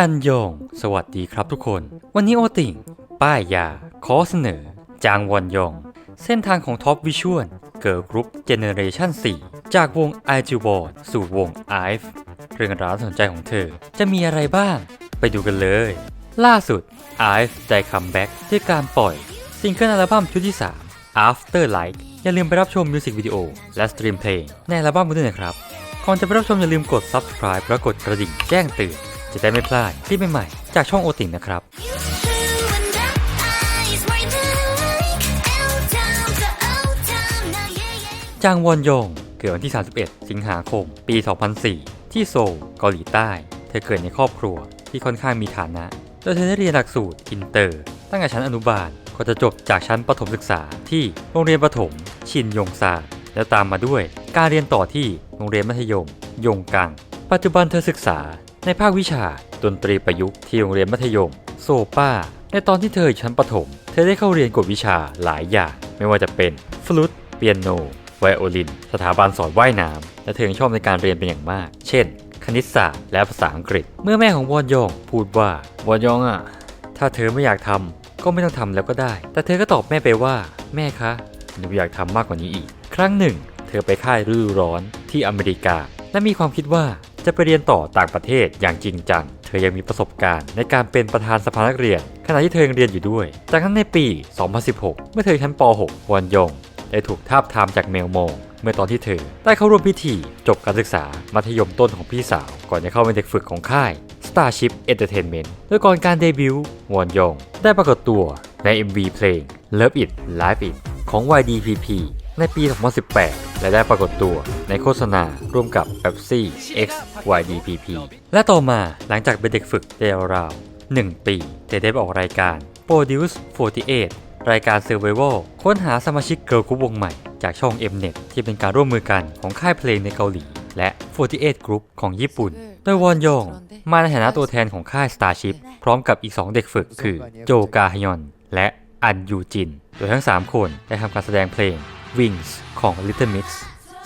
อันยองสวัสดีครับทุกคน วันนี้โอติ่ง ป้ายยา ขอเสนอ จางวอนยอง เส้นทางของท็อปวิชวลเกิร์ลกรุ๊ปเจเนเรชัน4 จากวง i อจิวอร์สู่วง i v e เรื่องราวสนใจของเธอ จะมีอะไรบ้าง ไปดูกันเลย ล่าสุด i v e ได้คัมแบ็กด้วยการปล่อยซิงเกิลอัลบั้มชุดที่ 3 After Light อย่าลืมไปรับชมมิวสิกวิดีโอและสตรีมเพลงในอัลบั้มกันด้วยนะครับก่อนจะไปรับชมอย่าลืมกด subscribe และกดกระดิ่งแจ้งเตือน จะได้ไม่พลาดคลิปใหม่ๆจากช่องโอติ่งนะครับจางวอนยงเกิดวันที่ 31 สิงหาคม ปี 2004 ที่โซลเกาหลีใต้ เธอเกิดในครอบครัวที่ค่อนข้างมีฐานะโดยเธอได้เรียนหลักสูตรอินเตอร์ ตั้งแต่ชั้นอนุบาลก็จะจบจากชั้นประถมศึกษาที่โรงเรียนประถม ชินยงซาแล้วตามมาด้วย การเรียนต่อที่โรงเรียนมัธยม ยงกัง ปัจจุบันเธอศึกษา ในภาควิชาดนตรีประยุกต์ที่โรงเรียนมัธยม โซป้า ในตอนที่เธออยู่ชั้นประถม เธอได้เข้าเรียนกวดวิชาหลายอย่าง ไม่ว่าจะเป็นฟลุตเปียโนไวโอลิน สถาบันสอนว่ายน้ำและเธอยังชอบในการเรียนเป็นอย่างมาก เช่น คณิตศาสตร์และภาษาอังกฤษ เมื่อแม่ของวอนยองพูดว่าวอนยองอะ ถ้าเธอไม่อยากทำก็ไม่ต้องทำแล้วก็ได้ แต่เธอก็ตอบแม่ไปว่า แม่คะหนูอยากทำมากกว่านี้อีก ครั้งหนึ่ง เธอไปค่ายฤดูร้อนที่อเมริกา และมีความคิดว่า จะไปเรียนต่อต่างประเทศอย่างจริงจัง เธอยังมีประสบการณ์ในการเป็นประธานสภานักเรียน ขณะที่เธอยังเรียนอยู่ด้วย จากนั้นในปี 2016 เมื่อเธอชั้นป .6 วอนยองได้ถูกทาบทามจากเมลโมงเมื่อตอนที่เธอ ได้เข้าร่วมพิธีจบการศึกษามัธยมต้นของพี่สาว ก่อนจะเข้าเป็นเด็กฝึกของค่าย Starship Entertainment โดยก่อนการเดบิวต์วอนยองได้ปรากฏตัวใน MV เพลง Love It Live It ของ YDPP ในปี 2018 และได้ปรากฏตัวในโฆษณาร่วมกับ Pepsi X YDPP และต่อมาหลังจากเป็นเด็กฝึกได้ราวๆ1ปีเธอได้ไปออกรายการ Produce 48 รายการ Survival ค้นหาสมาชิกเกิร์ลกรุ๊ปวงใหม่จากช่อง Mnet ที่เป็นการร่วมมือกันของค่ายเพลงในเกาหลี และ 48 Group ของญี่ปุ่น โดยวอนยอง มาในฐานะตัวแทนของค่าย Starship พร้อมกับอีก 2 เด็กฝึกคือ โจกาฮยอน และอันยูจิน โดยทั้ง 3 คนได้ทำการแสดงเพลง Wings ของ Little Mix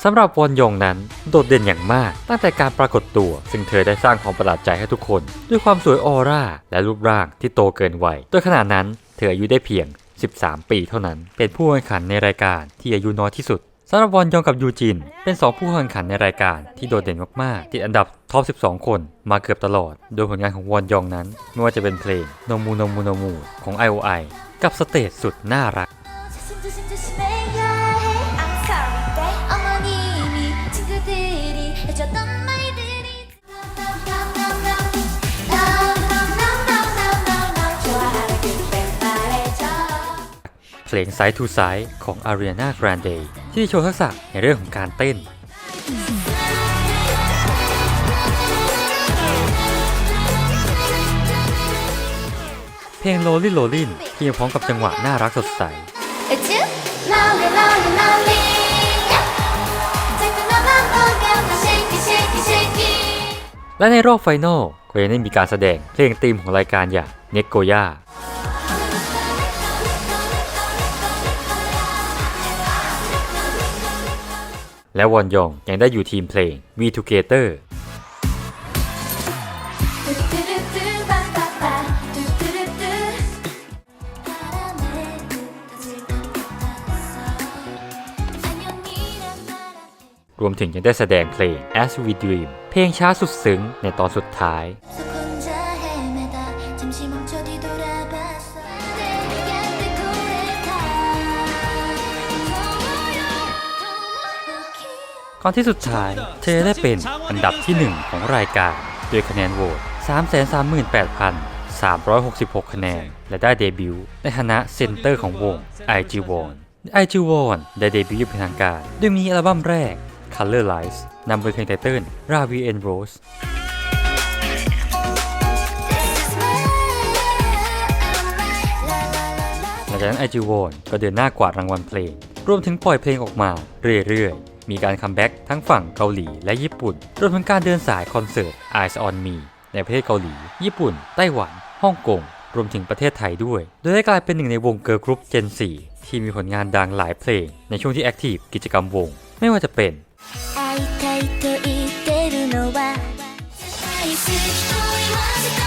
สำหรับวอนยองนั้นโดดเด่นอย่างมาก ตั้งแต่การปรากฏตัว ซึ่งเธอได้สร้างความประหลาดใจให้ทุกคน ด้วยความสวยออร่า และรูปร่างที่โตเกินวัยโดยขณะนั้นเธออายุได้เพียง 13 ปีเท่านั้น เป็นผู้แข่งขันในรายการที่อายุน้อยที่สุดสำหรับวอนยองกับยูจิน เป็น 2 ผู้แข่งขันในรายการที่โดดเด่นมากๆติดอันดับท็อป 12 คนมาเกือบตลอด โดยผลงานของวอนยองนั้น ไม่ว่าจะเป็นเพลงโนมูโนมูโนมูของ IOI กับสเตจสุดน่ารัก เพลง Side to Side ของ Ariana Grande ที่โชว์ทักษะในเรื่องของการเต้น เพลง Lonely Rolling ที่ยังพร้อมกับจังหวะน่ารักสดใสและในรอบไฟนอลก็ยังได้มีการแสดงเพลงธีมของรายการอย่างเนโกย่า และวอนยองยังได้อยู่ทีมเพลง V Together รวมถึงยังได้แสดงเพลง As We Dream เพลงช้าสุดซึ้งในตอนสุดท้าย ก่อนที่สุดท้าย เธอได้เป็นอันดับที่ 1 ของรายการด้วยคะแนนโหวต338,366 คะแนน และได้เดบิวต์ในฐานะเซนเตอร์ของวง IG One IG One ได้เดบิวต์เป็นทางการโดยมีอัลบั้มแรก Color Lights นำโดยเพลงไตเติ้ล Ravi and Rose หลังจากนั้น IG One ก็เดินหน้ากวาดรางวัลเพลง รวมถึงปล่อยเพลงออกมาเรื่อยๆ มีการคัมแบ็กทั้งฝั่งเกาหลีและญี่ปุ่น รวมถึงการเดินสายคอนเสิร์ต Eyes on Me ในประเทศเกาหลี ญี่ปุ่น ไต้หวัน ฮ่องกง รวมถึงประเทศไทยด้วย โดยได้กลายเป็นหนึ่งในวงเกิร์ลกรุ๊ป Gen 4 ที่มีผลงานดังหลายเพลง ในช่วงที่แอคทีฟกิจกรรมวง ไม่ว่าจะเป็น 会いたいと言ってるのは愛する人に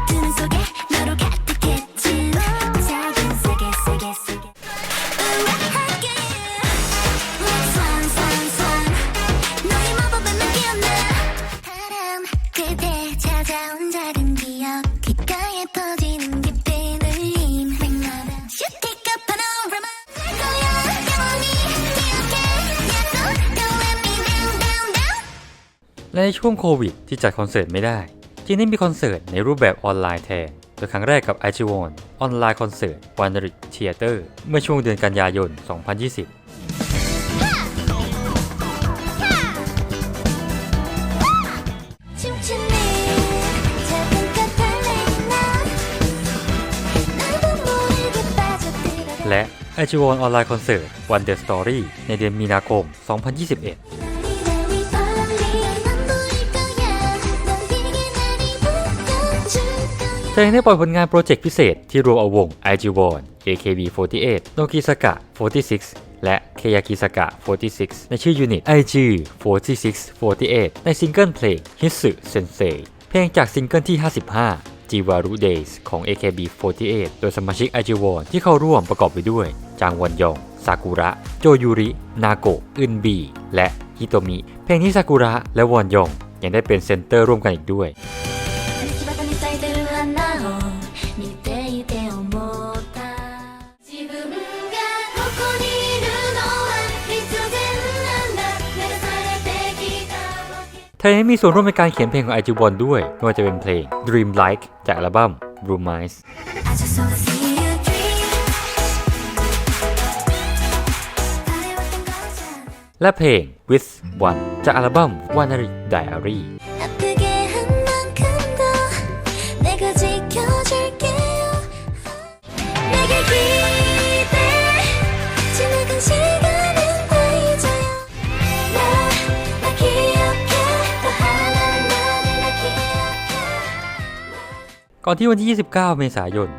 ในช่วงโควิดที่จัดคอนเสิร์ตไม่ได้ จีนได้มีคอนเสิร์ตในรูปแบบออนไลน์แทนโดยครั้งแรกกับไอจิวอนออนไลน์คอนเสิร์ตวันริกเทียเตอร์เมื่อช่วงเดือนกันยายน 2020และไอจีวอนออนไลน์คอนเสิร์ตวันเดอะสตอรี่ในเดือนมีนาคม 2021 เธอยังได้ปล่อยผลงานโปรเจกต์พิเศษที่รวมเอาวง i g w o n AKB48 n o k i s a k a 46 และ Keyakisaka 46 ในชื่อยูนิต IG 4648 ในซิงเกิลเพลง Hitsu Sensei เพลงจากซิงเกิลที่ 55 Jiwaru Days ของ AKB48 โดยสมาชิก i g w o n ที่เข้าร่วมประกอบไปด้วย จางวอนยอง ซากุระ โจยูริ นาโกะอึนบี และฮิโตมิ เพลงที่ซากุระและวอนยองยังได้เป็นเซนเตอร์ร่วมกันอีกด้วย เธอยังมีส่วนร่วมในการเขียนเพลงของไอจูบอลด้วยไม่ว่าจะเป็นเพลง Dream Like จากอัลบั้ม Blue Eyes และเพลง With One จากอัลบั้ม One Diary ก่อนที่วันที่ 29 เมษายน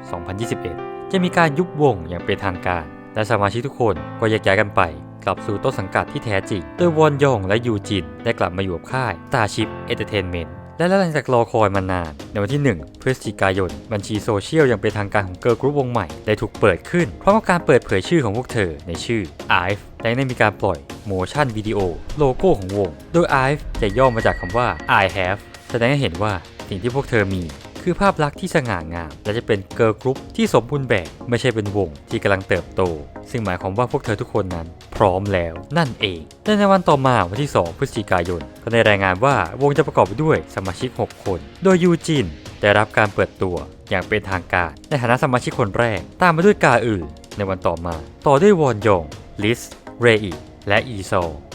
2021 จะมีการยุบวงอย่างเป็นทางการ และสมาชิกทุกคนก็แยกย้ายกันไป กลับสู่ต้นสังกัดที่แท้จริง โดยวอนยองและยูจินได้กลับมาอยู่กับค่าย Starship Entertainment และหลังจากรอคอยมานาน ในวันที่ 1 พฤศจิกายน บัญชีโซเชียลยังเป็นทางการของเกิร์ลกรุ๊ปวงใหม่ ได้ถูกเปิดขึ้น พร้อมกับการเปิดเผยชื่อของพวกเธอในชื่อ IVE และได้มีการปล่อยโมชั่นวิดีโอโลโก้ของวง โดย IVE จะย่อมาจากคำว่า I have แสดงให้เห็นว่าสิ่งที่พวกเธอมี คือภาพลักษณ์ที่สง่างาม และจะเป็นเกิร์ลกรุ๊ปที่สมบูรณ์แบบไม่ใช่เป็นวงที่กำลังเติบโต ซึ่งหมายความว่าพวกเธอทุกคนนั้น พร้อมแล้วนั่นเองและในวันต่อมาวันที่ 2 พฤศจิกายน ก็ได้รายงานว่าวงจะประกอบไปด้วยสมาชิก 6 คน โดยยูจินได้รับการเปิดตัวอย่างเป็นทางการ ในฐานะสมาชิกคนแรก ตามมาด้วยกาอือในวันต่อมา ต่อด้วยวอนยอง ลิส เรอิและอีโซ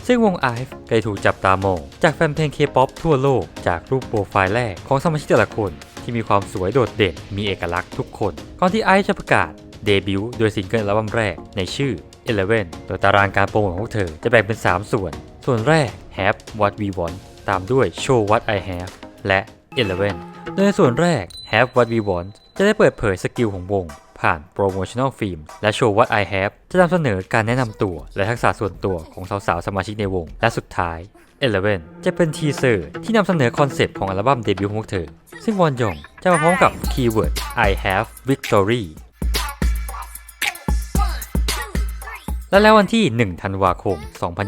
ซึ่งวง IVE เคยถูกจับตามอง จากแฟนเพลงเคป๊อปทั่วโลก จากรูปโปรไฟล์แรกของสมาชิกแต่ละคน ที่มีความสวยโดดเด่น มีเอกลักษณ์ทุกคน ก่อนที่ไอซ์จะประกาศเดบิวต์โดยซิงเกิลอัลบั้มแรกในชื่อ Eleven โดยตารางการโปรโมทของพวกเธอจะแบ่งเป็น 3 ส่วน ส่วนแรก Have What We Want ตามด้วย Show What I Have และ Eleven โดยในส่วนแรก Have What We Want จะได้เปิดเผยสกิลของวง ผ่านโปรโมชั่นอลฟิล์มและโชว์ What I Have จะนำเสนอการแนะนำตัว และทักษะส่วนตัวของสาวๆสมาชิกในวง และสุดท้าย Eleven จะเป็นทีเซอร์ที่นำเสนอคอนเซปต์ของอัลบั้มเดบิวต์ของเธอ ซึ่งวอนยองจะมาพร้อมกับคีย์เวิร์ด I have victory และแล้ววันที่ 1 ธันวาคม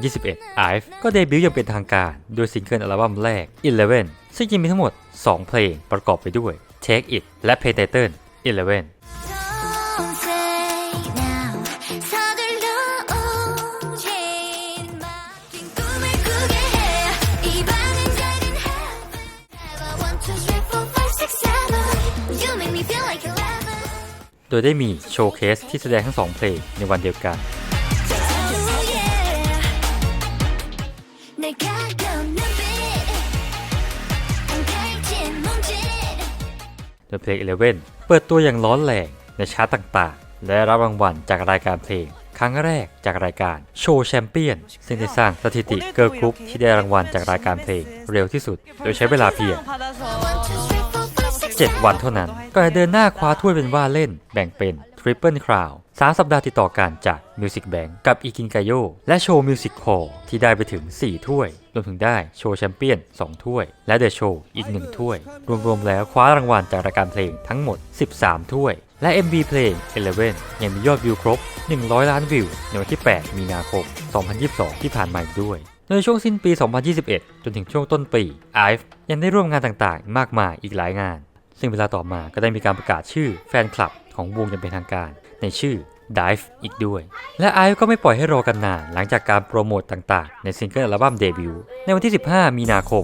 2021 IVE ก็เดบิวต์อย่างเป็นทางการ โดยซิงเกิลอัลบั้มแรก Eleven ซึ่งจะมีทั้งหมด 2 เพลงประกอบไปด้วย Take It และเพลงไตเติ้ล Eleven โดยได้มีโชว์เคสที่แสดงทั้งสองเพลงในวันเดียวกัน โดยเพลง Eleven เปิดตัวอย่างร้อนแรงในชาร์ตต่างๆ และรับรางวัลจากรายการเพลง ครั้งแรกจากรายการโชว์แชมเปี้ยนซึ่งได้สร้างสถิติเกิร์ลกรุ๊ปที่ได้รางวัลจากรายการเพลงเร็วที่สุด โดยใช้เวลาเพียง 7 วันเท่านั้นก็จะเดินหน้าคว้าถ้วยเป็นว่าเล่น แบ่งเป็นทริปเปิลคราวสามสัปดาห์ติดต่อกันจาก Music Bank กับอีกินไกโยและโชว์มิวสิกคอลที่ได้ไปถึง 4 ถ้วย รวมถึงได้โชว์แชมเปี้ยน 2 ถ้วย และเดอะโชว์อีก 1 ถ้วย รวมๆแล้วคว้ารางวัลจากรายการเพลงทั้งหมด 13 ถ้วย และ MV เพลง 11 ยังมียอดวิวครบ 100 ล้านวิว ในวันที่ 8 มีนาคม 2022 ที่ผ่านมาอีกด้วยโดยช่วงสิ้นปี 2021 จนถึงช่วงต้นปี IVE ยังได้ร่วมงานต่างๆ มากมายอีกหลายงาน ซึ่งเวลาต่อมาก็ได้มีการประกาศชื่อแฟนคลับของวงอย่างเป็นทางการ ในชื่อ Dive อีกด้วย และ IVE ก็ไม่ปล่อยให้รอกันนาน หลังจากการโปรโมตต่างๆ ในซิงเกิลอัลบั้มเดบิวต์ในวันที่ 15 มีนาคม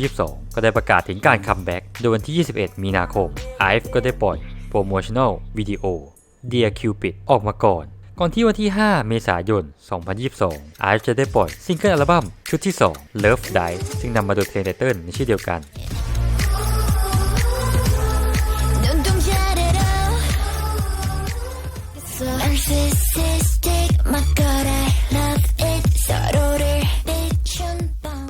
2022 ก็ได้ประกาศถึงการคัมแบ็กโดยวันที่ 21 มีนาคม IVE ก็ได้ปล่อยโปรโมชั่น a ลวิดีโอ Dear Cupid ออกมาก่อน ก่อนที่วันที่ 5 เมษายน 2022 IVE จะได้ปล่อยซิงเกิลอัลบั้มชุดที่ 2 Love Dive ซึ่งนำมาโดยเพลงไตเติ้ลในชื่อเดียวกัน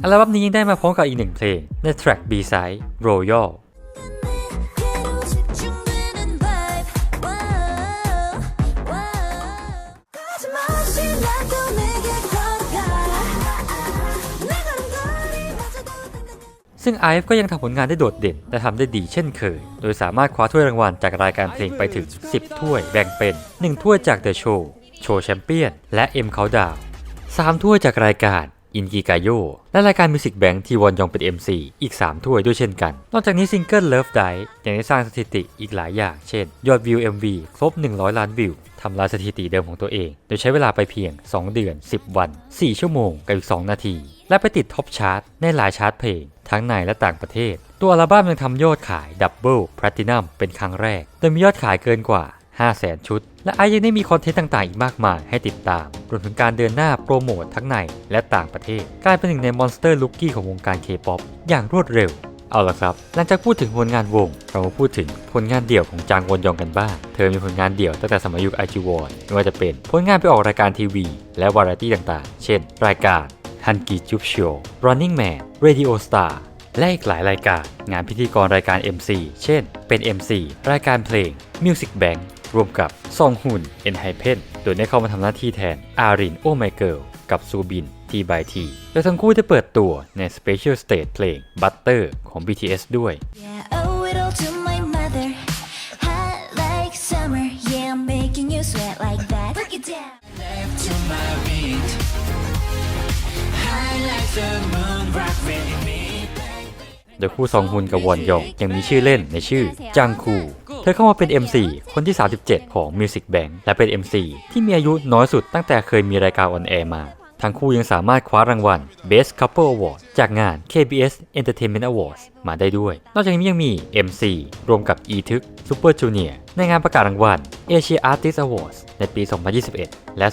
อัลบั้มนี้ยังได้มาพร้อมกับอีกหนึ่งเพลง ในแทร็ก B-side Royal ซึ่งไอฟ์ก็ยังทำผลงานได้โดดเด่น และทำได้ดีเช่นเคย โดยสามารถคว้าถ้วยรางวัลจากรายการเพลงไปถึง 10 ถ้วยแบ่งเป็น 1 ถ้วยจาก The Show Show Champion และ M Countdown 3 ถ้วยจากรายการ อินกิกาโยและรายการ Music Bank ที่วอนยองเป็น MC อีก 3 ถ้วยด้วยเช่นกัน นอกจากนี้ซิงเกิล Love Die ยังได้สร้างสถิติอีกหลายอย่าง เช่น ยอดวิว MV ครบ 100 ล้านวิวทำลายสถิติเดิมของตัวเอง โดยใช้เวลาไปเพียง 2 เดือน 10 วัน 4 ชั่วโมงกับอีก 2 นาที และไปติดท็อปชาร์ตในหลายชาร์ตเพลง ทั้งในและต่างประเทศ ตัวอัลบั้มยังทำยอดขายดับเบิลแพลตินัมเป็นครั้งแรก โดยมียอดขายเกินกว่า 500,000 ชุด และไอยังได้มีคอนเทนต์ต่างๆ อีกมากมายให้ติดตาม รวมถึงการเดินหน้าโปรโมททั้งในและต่างประเทศ กลายเป็นหนึ่งในมอนสเตอร์ลุกกี้ของวงการเคป๊อปอย่างรวดเร็ว เอาละครับ หลังจากพูดถึงผลงานวง เรามาพูดถึงผลงานเดี่ยวของจางวอนยองกันบ้าง เธอมีผลงานเดี่ยวตั้งแต่สมัยยุคไอจีวอนไม่ว่าจะเป็นผลงานไปออกรายการทีวี และวาไรตี้ต่างๆ เช่น รายการฮันกีจุบโชว์ Running Man Radio Star และอีกหลายรายการ งานพิธีกรรายการ MC เช่น เป็น MC รายการเพลง Music Bank รวมกับซองฮุนเอ็นไฮเพนโดยได้เข้ามาทำหน้าที่แทนอารินโอไมเกิลกับซูบินทีบายทีโดยทั้งคู่ได้เปิดตัวใน Special Stage เพลง Butter ของ BTS ด้วย Yeah, owe it all to my mother. Hot like summer. Yeah, I'm making you sweat like that. Break it down. left to my beat. High like the moon, rock with me. โดยคู่ซองฮุนกับวอนยองยังมีชื่อเล่นในชื่อจังคู เธอเข้ามาเป็น MC คนที่ 37 ของ Music Bank และเป็น MC ที่มีอายุน้อยสุดตั้งแต่เคยมีรายการออนแอร์มา ทั้งคู่ยังสามารถคว้ารางวัล Best Couple Award จากงาน KBS Entertainment Awards มาได้ด้วย นอกจากนี้ยังมี MC รวมกับ e ทึก Super Junior ในงานประกาศรางวัล Asia Artist Awards ในปี 2021 และ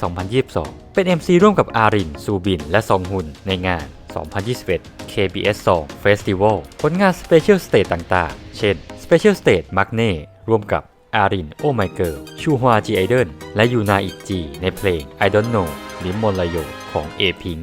2022 เป็น MC ร่วมกับอาริน ซูบิน และซองฮุนในงาน 2021 KBS Song Festival ผลงาน Special Stage ต่างๆ เช่น Special Stage m a g n e ร่วมกับอารินโอไมเกิลชูฮวาจีไอเดนและยูนาอิจีในเพลง I Don't Know ลิมมอนลโยของเอพิง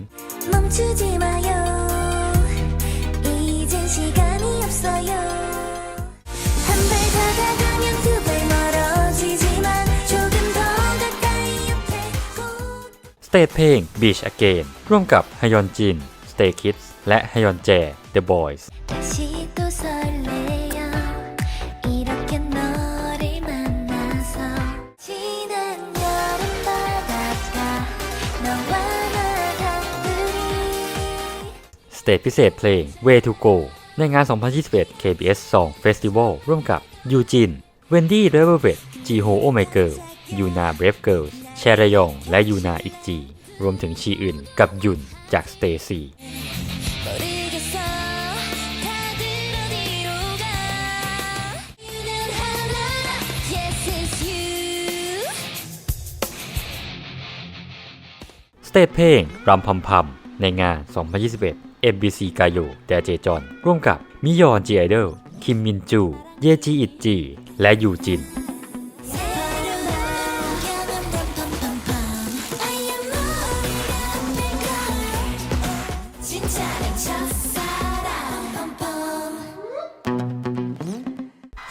สเตทเพลง Beach Again ร่วมกับฮยอนจินสเตคิดและฮยอนแจ The Boys เตจพิเศษเพลง Way to Go ในงาน 2021 KBS Song Festival ร่วมกับยูจินเวนดี้เรเวอร์เวดจีโฮโอเมเกิลยูนาเบรฟเกิลส์แชรยอง และยูนาอิกจี รวมถึงชีอื่นกับยุนจากสเตซีสเตจเพลงรำพำพำในงาน 2021 MBC กาโยแดเจจอน ร่วมกับมิยอนจีไอเดลคิมมินจู เยจีอิจีและยูจิน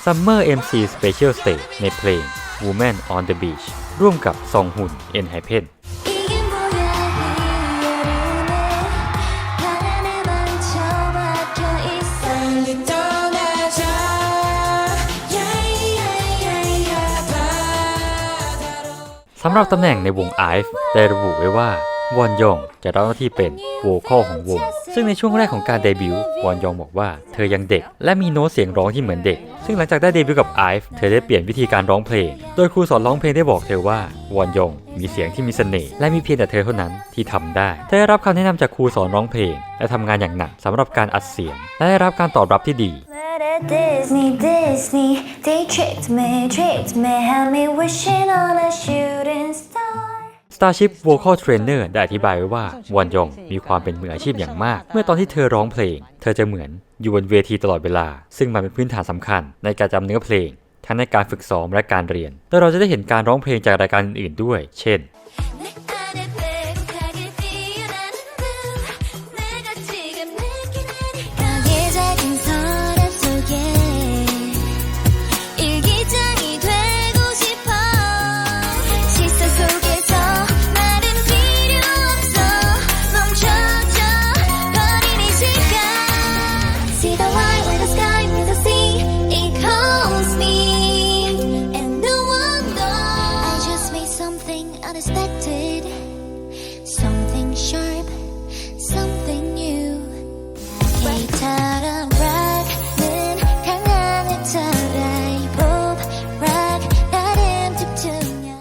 ซั Summer MC Special Stage ในเพลง Woman on the Beach ร่วมกับซองหุ่นเอ็นไฮเพน สำหรับตำแหน่งในวงไอฟ์ได้ระบุไว้ว่า วอนยองจะรับหน้าที่เป็นโวคอลของวง ซึ่งในช่วงแรกของการเดบิวต์วอนยองบอกว่าเธอยังเด็ก และมีโน้ตเสียงร้องที่เหมือนเด็ก ซึ่งหลังจากได้เดบิวต์กับ IVE เธอได้เปลี่ยนวิธีการร้องเพลง โดยครูสอนร้องเพลงได้บอกเธอว่าวอนยองมีเสียงที่มีเสน่ห์และมีเพียงแต่เธอเท่านั้นที่ทำได้ เธอได้รับคำแนะนำจากครูสอนร้องเพลง และทำงานอย่างหนักสำหรับการอัดเสียง และได้รับการตอบรับที่ดี Disney Disney they tricked me tricked me had me wishing on a shooting star Starship Vocal Trainer ได้อธิบายไว้ว่า วอนยองมีความเป็นมืออาชีพอย่างมาก เมื่อตอนที่เธอร้องเพลง เธอจะเหมือนอยู่บนเวทีตลอดเวลา ซึ่งมันเป็นพื้นฐานสำคัญในการจำเนื้อเพลง ทั้งในการฝึกซ้อมและการเรียน แต่เราจะได้เห็นการร้องเพลงจากรายการอื่นๆด้วย เช่น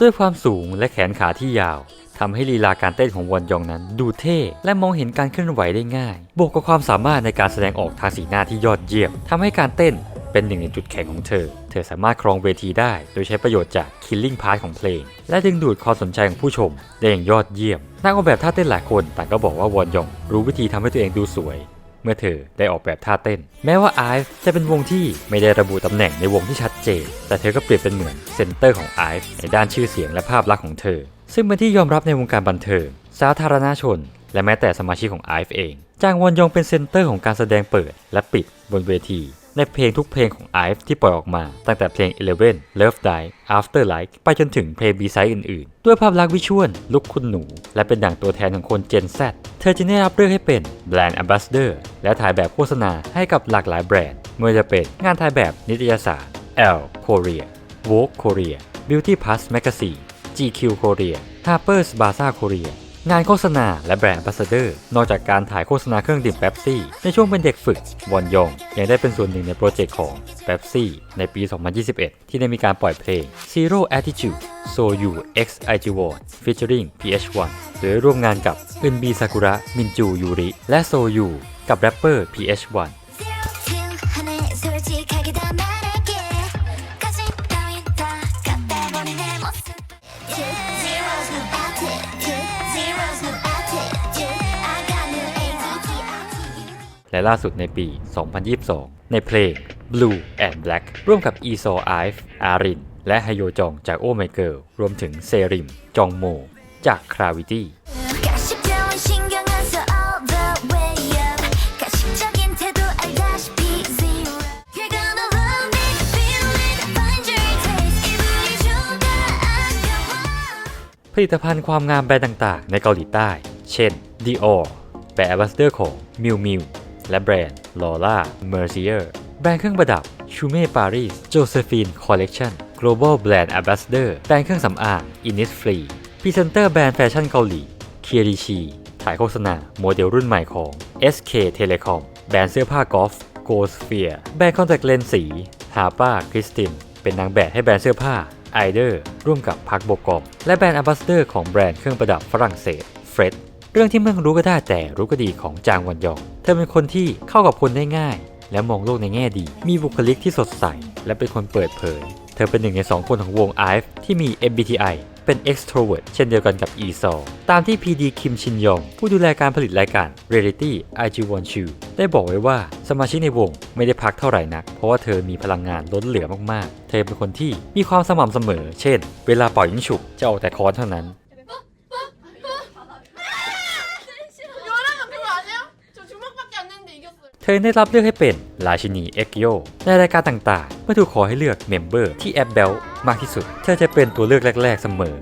ด้วยความสูงและแขนขาที่ยาวทำให้ลีลาการเต้นของวอนยองนั้น ดูเท่และมองเห็นการเคลื่อนไหวได้ง่าย บวกกับความสามารถในการแสดงออกทางสีหน้าที่ยอดเยี่ยมทำให้การเต้นเป็นหนึ่งในจุดแข็งของเธอ เธอสามารถครองเวทีได้ โดยใช้ประโยชน์จาก killing part ของเพลง และดึงดูดความสนใจของผู้ชม ได้อย่างยอดเยี่ยม นักออกแบบท่าเต้นหลายคนต่างก็บอกว่าวอนยอง รู้วิธีทำให้ตัวเองดูสวย เมื่อเธอได้ออกแบบท่าเต้น แม้ว่าไอฟ์จะเป็นวงที่ไม่ได้ระบุตำแหน่งในวงที่ชัดเจน แต่เธอก็เปรียบเป็นเหมือนเซนเตอร์ของไอฟ์ในด้านชื่อเสียงและภาพลักษณ์ของเธอ ซึ่งเป็นที่ยอมรับในวงการบันเทิงสาธารณชน และแม้แต่สมาชิกของไอฟ์เอง จางวอนยองเป็นเซนเตอร์ของการแสดงเปิดและปิดบนเวที ในเพลงทุกเพลงของ IVE ที่ปล่อยออกมา ตั้งแต่เพลง Eleven Love Die After Like ไปจนถึงเพลง B-side อื่นๆ ด้วยภาพลักษณ์วิชวลลุคคุณหนู และเป็นดั่งตัวแทนของคน Gen Z เธอจึงได้รับเลือกให้เป็น Brand Ambassador และถ่ายแบบโฆษณาให้กับหลากหลายแบรนด์ไม่ว่าจะเป็นงานถ่ายแบบนิตยสาร Elle Korea Vogue Korea Beauty Plus Magazine GQ Korea Harper's Bazaar Korea งานโฆษณาและแบรนด์ a ั b เดอร์ นอกจากการถ่ายโฆษณาเครื่องดื่มเบปซี่ ในช่วงเป็นเด็กฝึก วอนยอง ยังได้เป็นส่วนหนึ่งในโปรเจกต์ของเบปซี่ในปี 2021 ที่ได้มีการปล่อยเพลง Zero Attitude So You X i g w o n featuring PH1 โดยร่วมงานกับอึนบีซากุระ มินจูยูริ และโซยู กับแรปเปอร์ PH1 และล่าสุดในปี 2022 ในเพลง Blue and Black ร่วมกับ E.SO ซไอฟ์อาริน และไฮโยจองจากโอเมเกิลรวมถึงเซริม จองโม จากคราวิตี้ผลิตภัณฑ์ความงามแบรนด์ต่างๆ ในเกาหลีใต้ เช่น Dior แบรนด์แอมบาสเดอร์ของ Miu Miu และแบรนด์ Laura Mercier แบรนด์เครื่องประดับ Chume Paris Josephine Collection Global Brand Ambassador แบรนด์เครื่องสำอาง Innisfree พรีเซนเตอร์แบรนด์แฟชั่นเกาหลี Kierichi ถ่ายโฆษณาโมเดลรุ่นใหม่ของ SK Telecom แบรนด์เสื้อผ้ากอล์ฟ Go Sphere แบรนด์คอนแทคเลนส์สี Harpa Christin เป็นนางแบบให้แบรนด์เสื้อผ้าไอเดอร์ร่วมกับพักโบกอมและแบรนด์ a ั b สเดอร์ของแบรนด์เครื่องประดับฝรั่งเศสเฟรด เรื่องที่ไม่รู้ก็ได้แต่รู้ก็ดีของจางวันยอง เธอเป็นคนที่เข้ากับคนได้ง่าย และมองโลกในแง่ดี มีบุคลิกที่สดใส และเป็นคนเปิดเผย เธอเป็นหนึ่งในสองคนของวง IVE ที่มี MBTI เป็น extrovert เช่นเดียวกันกับ e s o ตามที่ PD คิมชินยอง ผู้ดูแลการผลิตรายการ Reality IG One Chu ได้บอกไว้ว่าสมาชิกในวงไม่ได้พักเท่าไหร่นัก เพราะว่าเธอมีพลังงานล้นเหลือมากๆ เธอเป็นคนที่มีความสม่ำเสมอ เช่น เวลาเป่ายิงฉุบจะออกแต่ค้อนเท่านั้น เธอได้รับเลือกให้เป็นราชินีเอ็กโยในรายการต่างๆ เมื่อถูกขอให้เลือกเมมเบอร์ที่แอปเบลมากที่สุด เธอจะเป็นตัวเลือกแรก ๆเสมอ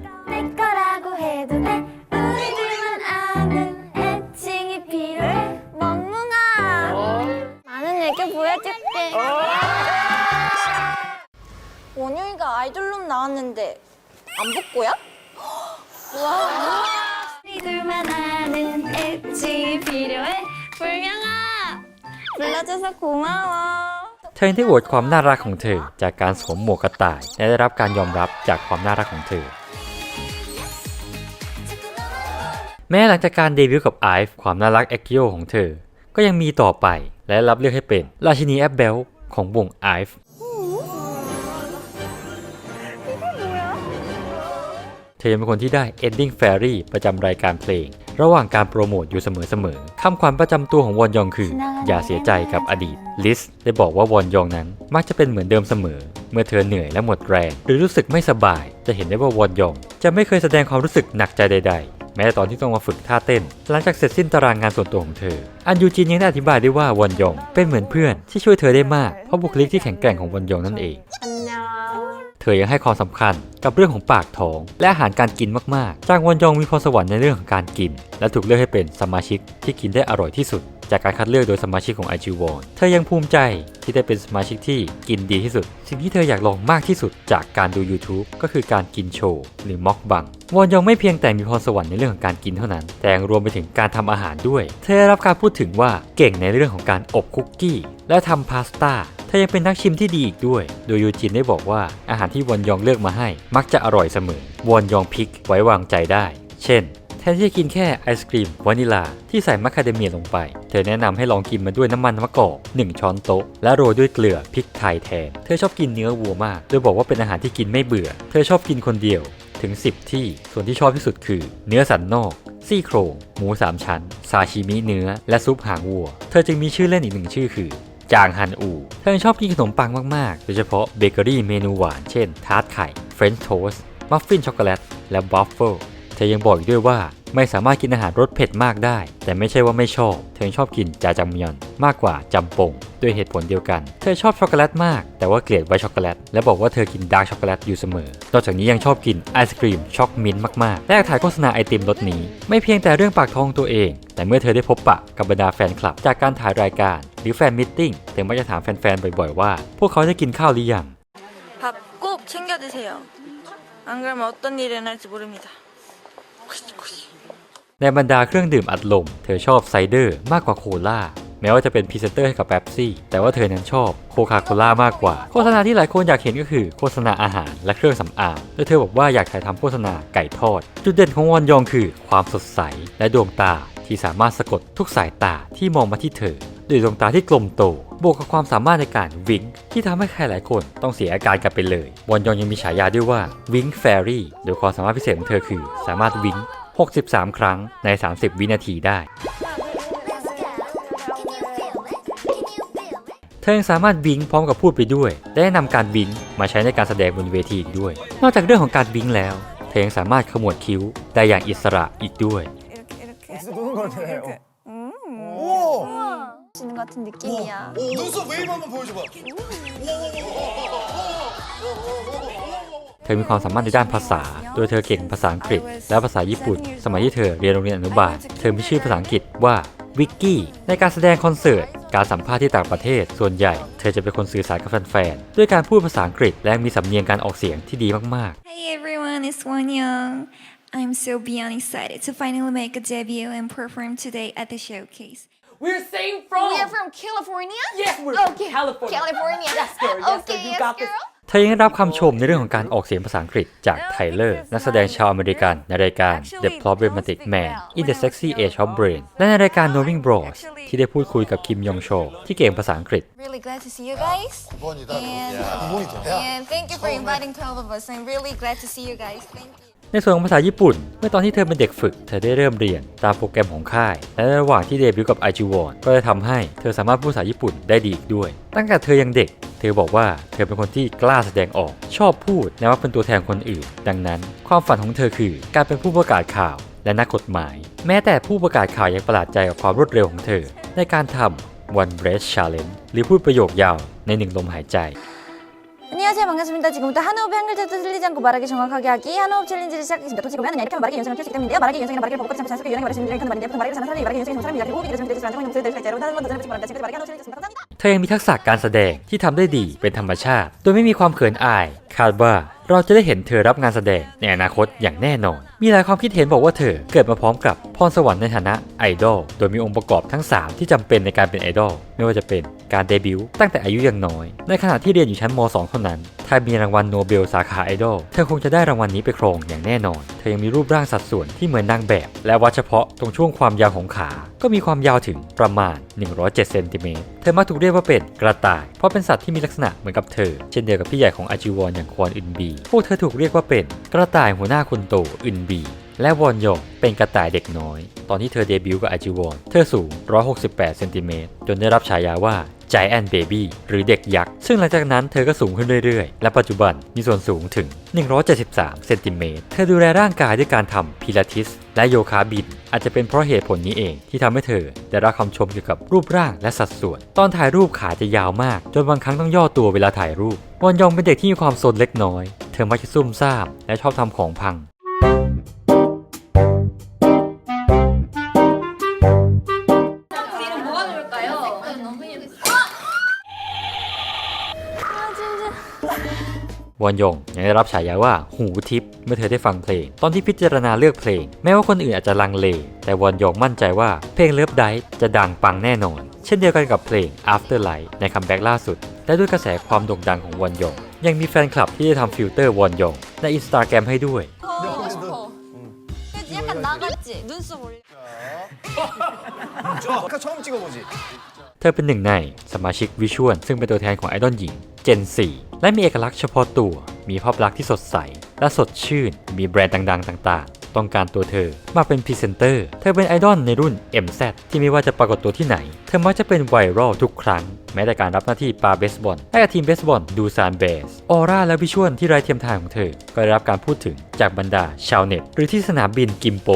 ธอยังได้โหวตความน่ารักของเธอ จากการสวมหมวกกระต่ายและได้รับการยอมรับจากความน่ารักของเธอ แม้หลังจากการเดบิวต์กับไอฟ์ความน่ารักเอ็กโยของเธอ ก็ยังมีต่อไปและรับเลือกให้เป็นราชินีแอปเบลของวงไอฟ์เธอยังเป็นคนที่ได้ Ending Fairy ประจำรายการเพลง ระหว่างการโปรโมทอยู่เสมอๆคำขวัญประจำตัวของวอนยองคือ อย่าเสียใจกับอดีต ลิสได้บอกว่าวอนยองนั้น มักจะเป็นเหมือนเดิมเสมอ เมื่อเธอเหนื่อยและหมดแรง หรือรู้สึกไม่สบาย จะเห็นได้ว่าวอนยอง จะไม่เคยแสดงความรู้สึกหนักใจใด ๆแม้แต่ตอนที่ต้องมาฝึกท่าเต้น หลังจากเสร็จสิ้นตารางงานส่วนตัวของเธอ อันยูจินยังได้อธิบายได้ว่าวอนยอง เป็นเหมือนเพื่อนที่ช่วยเธอได้มาก เพราะบุคลิกที่แข็งแกร่งของวอนยองนั่นเอง안 녕. เธอยังให้ความสำคัญกับเรื่องของปากท้อง และอาหารการกินมากๆ จางวอนยองมีพรสวรรค์ในเรื่องของการกิน และถูกเลือกให้เป็นสมาชิกที่กินได้อร่อยที่สุด จากการคัดเลือกโดยสมาชิกของ i g w o n เธอยังภูมิใจที่ได้เป็นสมาชิกที่กินดีที่สุด สิ่งที่เธออยากลองมากที่สุดจากการดู YouTube ก็คือการกินโชว์หรือม็อกบังวอนยองไม่เพียงแต่มีพรสวรรค์ในเรื่องของการกินเท่านั้น แต่ยังรวมไปถึงการทำอาหารด้วย เธอได้รับการพูดถึงว่าเก่งในเรื่องของการอบคุกกี้และทำพาสต้า ธอยังเป็นนักชิมที่ดีอีกด้วย โดยยูจินได้บอกว่าอาหารที่วอนยองเลือกมาให้ มักจะอร่อยเสมอ วอนยองพิกไว้วางใจได้ เช่น แทนที่จะกินแค่ไอศกรีมวานิลา ที่ใส่มัคาเดเมียลงไป เธอแนะนำให้ลองกินมันด้วยน้ำมันมะกอก1ช้อนโต๊ะ และโรยด้วยเกลือพริกไทยแทน เธอชอบกินเนื้อวัวมาก โดยบอกว่าเป็นอาหารที่กินไม่เบื่อ เธอชอบกินคนเดียวถึง 10 ที่ ส่วนที่ชอบที่สุดคือ เนื้อสันนอก ซี่โครง หมูสามชั้น ซาชิมิเนื้อ และซุปหางวัว เธอจึงมีชื่อเล่นอีกหนึ่งชื่อคือ จางฮันอู เธอชอบกินขนมปังมากๆ โดยเฉพาะเบเกอรี่เมนูหวาน เช่น ทาร์ตไข่ เฟรนช์โทสต์ มัฟฟินช็อกโกแลต และบัฟเฟิล เธอยังบอกอีกด้วยว่า ไม่สามารถกินอาหารรสเผ็ดมากได้ แต่ไม่ใช่ว่าไม่ชอบ เธอยังชอบกินจาจังมยอนมากกว่าจำปงด้วยเหตุผลเดียวกัน เธอชอบช็อกโกแลตมาก แต่ว่าเกลียดไวท์ช็อกโกแลต และบอกว่าเธอกินดาร์กช็อกโกแลตอยู่เสมอ นอกจากนี้ยังชอบกินไอศครีมช็อกมิ้นท์มาก ๆ และถ่ายโฆษณาไอติมรสนี้ ไม่เพียงแต่เรื่องปากท้องตัวเอง แต่เมื่อเธอได้พบปะกับบรรดาแฟนคลับ จากการถ่ายรายการ หรือแฟนมิทติ้งเธอมักจะถามแฟน ๆ บ่อย ๆ ว่า พวกเขาได้กินข้าวหรือยัง 밥 꼭 챙겨 드세요. 안 그러면 어떤 일이 일어날지 모릅니다. ในบรรดาเครื่องดื่มอัดลม เธอชอบไซเดอร์มากกว่าโคลาแม้ว่าจะเป็นพรีเซนเตอร์ให้กับแป๊บซี่ แต่ว่าเธอนั้นชอบโคคาโคล่ามากกว่า โฆษณาที่หลายคนอยากเห็นก็คือโฆษณาอาหารและเครื่องสำอางโดยเธอบอกว่าอยากถ่ายทำโฆษณาไก่ทอด จุดเด่นของวอนยองคือ ความสดใส และดวงตาที่สามารถสะกดทุกสายตาที่มองมาที่เธอด้วยดวงตาที่กลมโต บวกกับความสามารถในการวิงที่ทำให้ใครหลายคนต้องเสียอาการกันไปเลย วอนยองยังมีฉายาด้วยว่าวิงแฟรี่โดยความสามารถพิเศษของเธอคือ สามารถวิง 63 ครั้งใน 30 วินาทีได้ เธอยังสามารถบิงพร้อมกับพูดไปด้วย และได้นำการบิงมาใช้ในการแสดงบนเวทีอีกด้วย นอกจากเรื่องของการบิงแล้ว เธอยังสามารถขมวดคิ้วได้อย่างอิสระอีกด้วย 이렇게 이렇게. 눈을 걸네. 이렇게. 음. 오! 지는 같은 느낌이야. 오, 눈썹 웨이브 한번 보여줘봐. เธอมีความสามารถในด้านภาษา โดยเธอเก่งภาษาอังกฤษ และภาษาญี่ปุ่น สมัยที่เธอเรียนโรงเรียนอนุบาล เธอมีชื่อภาษาอังกฤษว่าวิกกี้ ในการแสดงคอนเสิร์ต การสัมภาษณ์ที่ต่างประเทศ ส่วนใหญ่ เธอจะเป็นคนสื่อสารกับแฟนๆ ด้วยการพูดภาษาอังกฤษ และมีสำเนียงการออกเสียงที่ดีมากๆ Hey everyone, it's Won Young. I'm so beyond excited to finally make a debut and perform today at the showcase. We're saying from. We're from California? Yes, we're Okay. from California. California. Yes, girl. Yes, okay, girl. You yes, got this. เธอยังรับคำชมในเรื่องของการออกเสียงภาษาอังกฤษจากไทเลอร์ นักแสดงชาวอเมริกัน ในรายการ The Problematic Man in the Sexy Age of Brain และในรายการ Knowing Bros ที่ได้พูดคุยกับคิมยองโชที่เก่งภาษาอังกฤษ Really glad to see you guys and, and thank you for inviting 12 of us I'm really glad to see you guys thank you ในส่วนของภาษาญี่ปุ่น เมื่อตอนที่เธอเป็นเด็กฝึก เธอได้เริ่มเรียนตามโปรแกรมของค่าย และระหว่างที่เดบิวต์กับ i g w o n ก็ได้ทำให้เธอสามารถพูดภาษาญี่ปุ่นได้ดีอีกด้วย ตั้งแต่เธอยังเด็ก เธอบอกว่าเธอเป็นคนที่กล้าแสดงออก ชอบพูดและว่าเป็นตัวแทนคนอื่น ดังนั้น ความฝันของเธอคือ การเป็นผู้ประกาศข่าวและนักกฎหมาย แม้แต่ผู้ประกาศข่าวยังประหลาดใจกับความรวดเร็วของเธอ ในการทำ One Breath Challenge หรือพูดประโยคยาวในหนึ่งลมหายใจ 안녕하세요 반갑습니다 지금부터 한 호흡에 한 글자도 틀리지 않고 말하기 정확하게 하기 한 호흡 챌린지를 시작하겠습니다 도치 보면 이렇게 하면 말하기 연습을 킬수 있기 때문인데요 말하기 연습이나 말하기를 보고 참고 자연스럽게 유연하게 말할 수 있는 유연한 말인데 보통 말하기를 잘하는 사람이 말하기 연습이 좋은 사람입니다 그리고 호흡이 길어지면 되지 않고 목소리 들을 수 있지 여러분 한번 도전해보시기 바랍니다 지금부터 말하기 한 호흡 챌린지였습니다 감사합니다 เธอยังมีทักษะการแสดงที่ทำได้ดีเป็นธรรมชาติ โดยไม่มีความเขินอาย คาดว่า เราจะได้เห็นเธอรับงานแสดงในอนาคตอย่างแน่นอน มีหลายความคิดเห็นบอกว่าเธอเกิดมาพร้อมกับพรสวรรค์ในฐานะไอดอล โดยมีองค์ประกอบทั้ง 3 ที่จำเป็นในการเป็นไอดอล ไม่ว่าจะเป็นการเดบิวต์ตั้งแต่อายุยังน้อย ในขณะที่เรียนอยู่ชั้นม .2 เท่านั้นถ้ามีรางวัลโนเบลสาขาไอดอลเธอคงจะได้รางวัลนี้ไปครองอย่างแน่นอน เธอยังมีรูปร่างสัดส่วนที่เหมือนนางแบบ และวัดเฉพาะตรงช่วงความยาวของขา ก็มีความยาวถึงประมาณ 107เซนติเมตรเธอมักถูกเรียกว่าเป็นกระต่าย เพราะเป็นสัตว์ที่มีลักษณะเหมือนกับเธอ เช่นเดียวกับพี่ใหญ่ของอาจิวอนอย่างควอนอึนบี พวกเธอถูกเรียกว่าเป็นกระต่ายหัวหน้าคนโตอึนบี และวอนยองเป็นกระต่ายเด็กน้อย ตอนที่เธอเดบิวต์กับอาจิวอนเธอสูง 168 เซนติเมตรจนได้รับฉายาว่า Giant Baby หรือเด็กยักษ์ ซึ่งหลังจากนั้นเธอก็สูงขึ้นเรื่อยๆ และปัจจุบันมีส่วนสูงถึง 173 เซนติเมตร เธอดูแลร่างกายด้วยการทำพิลาทิส และโยคะบิน อาจจะเป็นเพราะเหตุผลนี้เองที่ทำให้เธอ ได้รับคำชมเกี่ยวกับรูปร่างและสัดส่วน ตอนถ่ายรูปขาจะยาวมาก จนบางครั้งต้องย่อตัวเวลาถ่ายรูปวอนยองเป็นเด็กที่มีความโซนเล็กน้อย เธอมักจะซุ่มซ่ามและชอบทำของพัง วอนยงยังได้รับฉายาว่าหูทิพย์เมื่อเธอได้ฟังเพลง ตอนที่พิจารณาเลือกเพลง แม้ว่าคนอื่นอาจจะลังเล แต่วอนยงมั่นใจว่าเพลงเลิฟไดจะดังปังแน่นอน เช่นเดียวกันกับเพลง Afterlight ในคัมแบ็กล่าสุดและด้วยกระแสความโด่งดังของวอนยง ยังมีแฟนคลับที่จะทำฟิลเตอร์วอนยงในอินสตาแกรมให้ด้วย?เธอเป็นหนึ่งในสมาชิกวิชวลซึ่งเป็นตัวแทนของไอดอลหญิง Gen 4 และมีเอกลักษณ์เฉพาะตัว มีภาพลักษณ์ที่สดใส และสดชื่น มีแบรนด์ดัง ๆ ต่างๆ ต้องการตัวเธอมาเป็นพรีเซนเตอร์ เธอเป็นไอดอลในรุ่น MZ ที่ไม่ว่าจะปรากฏตัวที่ไหน เธอมักจะเป็นไวรัลทุกครั้ง แม้แต่การรับหน้าที่ปาเบสบอลให้กับทีมเบสบอลดูซานเบส ออร่าและวิชวลที่ไร้เทียมทานของเธอ ก็ได้รับการพูดถึงจากบรรดาชาวเน็ต หรือที่สนามบินกิมโป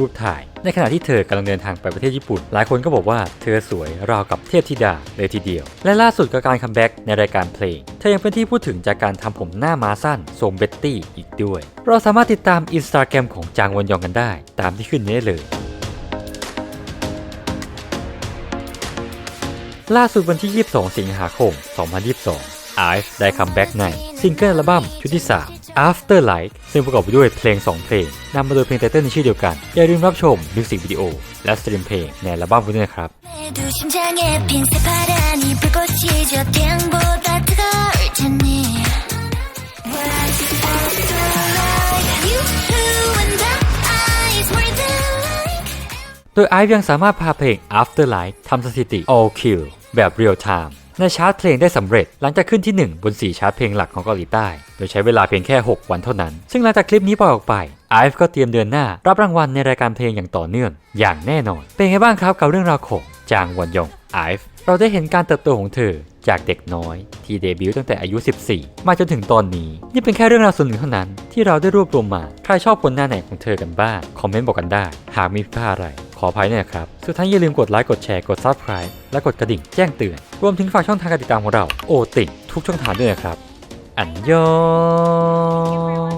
รูปถ่าย ในขณะที่เธอกำลังเดินทางไปประเทศญี่ปุ่น หลายคนก็บอกว่าเธอสวยราวกับเทพธิดาเลยทีเดียว และล่าสุดก็การคัมแบ็กในรายการเพลง เธอยังเป็นที่พูดถึงจากการทำผมหน้าม้าสั้นทรงเบ็ตตี้อีกด้วย เราสามารถติดตามอินสตาแกรมของจางวอนยองกันได้ ตามที่ขึ้นนี้เลยล่าสุดวันที่ 22 สิงหาคม 2022 IVE ได้คัมแบ็กในซิงเกิลอัลบั้มชุดที่ 3 After Like ซึ่งประกอบไปด้วยเพลง 2 เพลงนำมาโดยเพลงไตเติ้ลในชื่อเดียวกัน อย่าลืมรับชมมิวสิกวิดีโอและสตรีมเพลงในอัลบั้มด้วยนะครับโดยไอซ์ยังสามารถพาเพลง After Like ทำสถิติ All Kill แบบ Real Time ในชาร์ตเพลงได้สำเร็จ หลังจากขึ้นที่ 1 บน 4 ชาร์ตเพลงหลักของเกาหลีใต้ โดยใช้เวลาเพียงแค่ 6 วันเท่านั้น ซึ่งหลังจากคลิปนี้ปล่อยออกไปไอฟ์ก็เตรียมเดือนหน้า รับรางวัลในรายการเพลงอย่างต่อเนื่อง อย่างแน่นอน เป็นไงบ้างครับกับเรื่องราวของจางวอนยองไอฟ์เราได้เห็นการเติบโตของเธอ จากเด็กน้อยที่เดบิวต์ตั้งแต่อายุ 14 มาจนถึงตอนนี้ นี่เป็นแค่เรื่องราวส่วนหนึ่งเท่านั้นที่เราได้รวบรวมมา ใครชอบผลงาไหนของเธอกันบ้าง คอมเมนต์บอกกันได้ หากมีผิดพลาดอะไร ขออภัยด้วยนะครับ สุดท้ายอย่าลืมกดไลค์ กดแชร์ กด Subscribe และกดกระดิ่งแจ้งเตือน รวมถึงฝากช่องทางการติดตามของเรา โอติทุกช่องทางด้วยนะครับ อันยอง